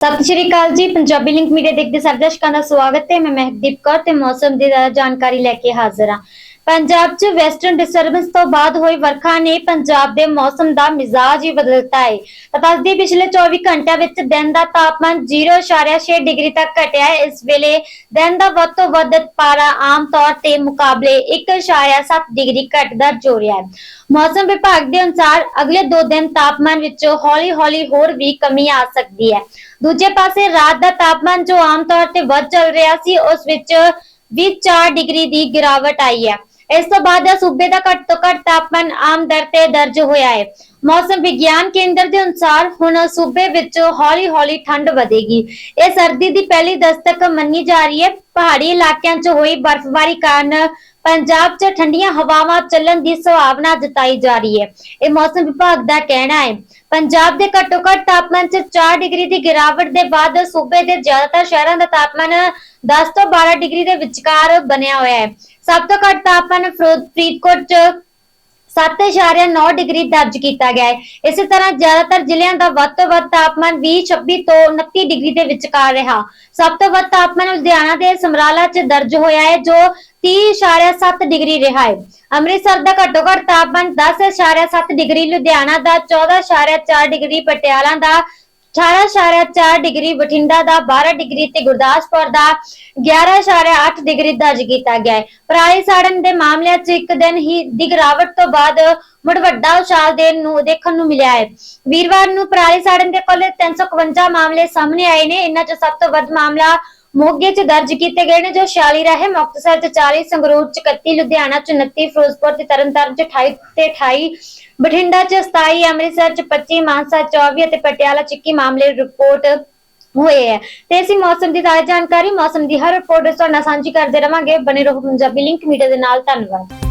ਸਤਿ ਸ਼੍ਰੀ ਅਕਾਲ ਜੀ, Punjabi link media ਦੇਖਦੇ ਸਾਰੇ ਦਰਸ਼ਕਾਂ ਦਾ ਸਵਾਗਤ ਹੈ। ਮੈਂ ਮਹਿਕਦੀਪ ਕੌਰ ਤੇ ਮੌਸਮ ਦੀ ਜ਼ਿਆਦਾ ਜਾਣਕਾਰੀ ਲੈ ਕੇ ਹਾਜ਼ਰ ਹਾਂ। ਪੰਜਾਬ 'ਚ ਵੈਸਟਰਨ ਡਿਸਟਰਬੈਂਸ ਤੋਂ ਬਾਅਦ ਹੋਈ ਵਰਖਾ ਨੇ ਪੰਜਾਬ ਦੇ ਮੌਸਮ ਦਾ ਮਿਜ਼ਾਜ ਹੀ ਬਦਲਤਾ ਹੈ ਤਾਂ ਦੱਸਦੀ ਪਿਛਲੇ 24 ਘੰਟਿਆਂ ਵਿੱਚ ਦਿਨ ਦਾ ਤਾਪਮਾਨ 0.6 ਡਿਗਰੀ ਤੱਕ ਘਟਿਆ ਹੈ ਇਸ ਵੇਲੇ ਦਿਨ ਦਾ ਵੱਧ ਤੋਂ ਵੱਧ ਪਾਰਾ ਆਮ ਤੌਰ ਤੇ ਮੁਕਾਬਲੇ 1.7 ਡਿਗਰੀ ਘੱਟ ਦਰਜ ਹੋ ਰਿਹਾ ਹੈ ਮੌਸਮ ਵਿਭਾਗ ਦੇ ਅਨੁਸਾਰ ਅਗਲੇ 2 ਦਿਨ ਤਾਪਮਾਨ ਵਿੱਚ ਹੌਲੀ-ਹੌਲੀ ਹੋਰ ਵੀ ਕਮੀ ਆ ਸਕਦੀ ਹੈ ਦੂਜੇ ਪਾਸੇ ਰਾਤ ਦਾ ਤਾਪਮਾਨ ਜੋ ਆਮ ਤੌਰ ਤੇ ਵੱਧ ਚੱਲ ਰਿਹਾ ਸੀ, ਉਸ ਵਿੱਚ ਵੀ 4 ਡਿਗਰੀ ਦੀ ਗਿਰਾਵਟ ਆਈ ਹੈ ਇਸ ਤੋਂ ਬਾਅਦ ਸੂਬੇ ਦਾ ਘੱਟ ਤੋਂ ਘੱਟ ਤਾਪਮਾਨ ਆਮ ਦਰ ਤੇ ਦਰਜ ਹੋਇਆ ਹੈ। ਮੌਸਮ ਵਿਗਿਆਨ ਕੇਂਦਰ ਦੇ ਅਨੁਸਾਰ ਹੁਣ ਸੂਬੇ ਵਿੱਚ ਹੌਲੀ-ਹੌਲੀ ਠੰਡ ਵਧੇਗੀ। ਇਹ ਸਰਦੀ ਦੀ ਪਹਿਲੀ ਦਸਤਕ ਮੰਨੀ ਜਾ ਰਹੀ ਹੈ। ਪਹਾੜੀ ਇਲਾਕਿਆਂ 'ਚ ਹੋਈ ਬਰਫ਼ਬਾਰੀ ਕਾਰਨ ਪੰਜਾਬ 'ਚ ਠੰਡੀਆਂ ਹਵਾਵਾਂ ਚੱਲਣ ਦੀ ਸੰਭਾਵਨਾ ਜਤਾਈ ਜਾ ਰਹੀ ਹੈ। ਇਹ ਮੌਸਮ ਵਿਭਾਗ ਦਾ ਕਹਿਣਾ ਹੈ। ਪੰਜਾਬ ਦੇ ਘੱਟੋ ਘੱਟ ਤਾਪਮਾਨ 'ਚ 4 ਡਿਗਰੀ ਦੀ ਗਿਰਾਵਟ ਦੇ ਬਾਅਦ ਸੂਬੇ ਦੇ ਜ਼ਿਆਦਾਤਰ ਸ਼ਹਿਰਾਂ ਦਾ ਤਾਪਮਾਨ 10 ਤੋਂ 12 ਡਿਗਰੀ ਦੇ ਵਿਚਕਾਰ ਬਣਿਆ ਹੋਇਆ ਹੈ। ਸਭ ਤੋਂ ਘੱਟ ਤਾਪਮਾਨ ਫਰੀਦਕੋਟ 'ਚ 7.9 ਡਿਗਰੀ ਦਰਜ ਕੀਤਾ ਗਿਆ ਹੈ। ਇਸੇ ਤਰ੍ਹਾਂ ਜ਼ਿਆਦਾਤਰ ਜ਼ਿਲ੍ਹਿਆਂ ਦਾ ਵੱਧ ਤੋਂ ਵੱਧ ਤਾਪਮਾਨ 20 26 ਤੋਂ 29 ਡਿਗਰੀ ਦੇ ਵਿਚਕਾਰ ਰਿਹਾ। ਸਭ ਤੋਂ ਵੱਧ ਤਾਪਮਾਨ ਲੁਧਿਆਣਾ ਦੇ ਸਮਰਾਲਾ 'ਚ ਦਰਜ ਹੋਇਆ ਹੈ, ਜੋ 30.7 ਡਿਗਰੀ ਰਿਹਾ ਹੈ। ਅੰਮ੍ਰਿਤਸਰ ਦਾ ਘੱਟੋ ਘੱਟ ਤਾਪਮਾਨ 10.7 ਡਿਗਰੀ, ਲੁਧਿਆਣਾ ਦਾ 14.4 ਡਿਗਰੀ, ਪਟਿਆਲਾ ਦਾ 18.4 ਡਿਗਰੀ, ਬਠਿੰਡਾ ਦਾ 12 ਡਿਗਰੀ ਤੇ ਗੁਰਦਾਸਪੁਰ ਦਾ 11.8 ਡਿਗਰੀ ਦਰਜ ਕੀਤਾ ਗਿਆ ਹੈ। ਪਰਾਲੀ ਸਾੜਨ ਦੇ ਮਾਮਲਿਆਂ 'ਚ ਇੱਕ ਦਿਨ ਹੀ ਦੀ ਗਿਰਾਵਟ ਤੋਂ ਬਾਅਦ ਮੁੜ ਵੱਡਾ ਉਛਾਲ ਦੇਣ ਨੂੰ ਦੇਖਣ ਨੂੰ ਮਿਲਿਆ ਹੈ। ਵੀਰਵਾਰ ਨੂੰ ਪਰਾਲੀ ਸਾੜਨ ਦੇ ਕੁੱਲ 351 ਮਾਮਲੇ ਸਾਹਮਣੇ ਆਏ ਨੇ। ਇਹਨਾਂ 'ਚ ਸਭ ਤੋਂ ਵੱਧ ਮਾਮਲਾ ਮੋਗੇ 'ਚ ਦਰਜ ਕੀਤੇ ਗਏ ਨੇ ਜੋ 46 ਰਹੇ ਮੁਕਤਸਰ 'ਚ 40 ਸੰਗਰੂਰ 'ਚ 31 ਲੁਧਿਆਣਾ 'ਚ 29 ਫਿਰੋਜ਼ਪੁਰ ਤੇ ਤਰਨਤਾਰਨ 'ਚ 28 ਤੇ 28 ਬਠਿੰਡਾ 'ਚ 27 ਅੰਮ੍ਰਿਤਸਰ 'ਚ 25 ਮਾਨਸਾ 'ਚ 24 ਅਤੇ ਪਟਿਆਲਾ 'ਚ 21 ਮਾਮਲੇ ਰਿਪੋਰਟ ਹੋਏ ਹੈ। ਤੇ ਅਸੀਂ ਮੌਸਮ ਦੀ ਤਾਜ਼ਾ ਜਾਣਕਾਰੀ, ਮੌਸਮ ਦੀ ਹਰ ਰਿਪੋਰਟ ਤੁਹਾਡੇ ਨਾਲ ਸਾਂਝੀ ਕਰਦੇ ਰਵਾਂਗੇ। ਬਣੇ ਰਹੋ ਪੰਜਾਬੀ ਲਿੰਕ ਮੀਡੀਆ ਦੇ ਨਾਲ। ਧੰਨਵਾਦ।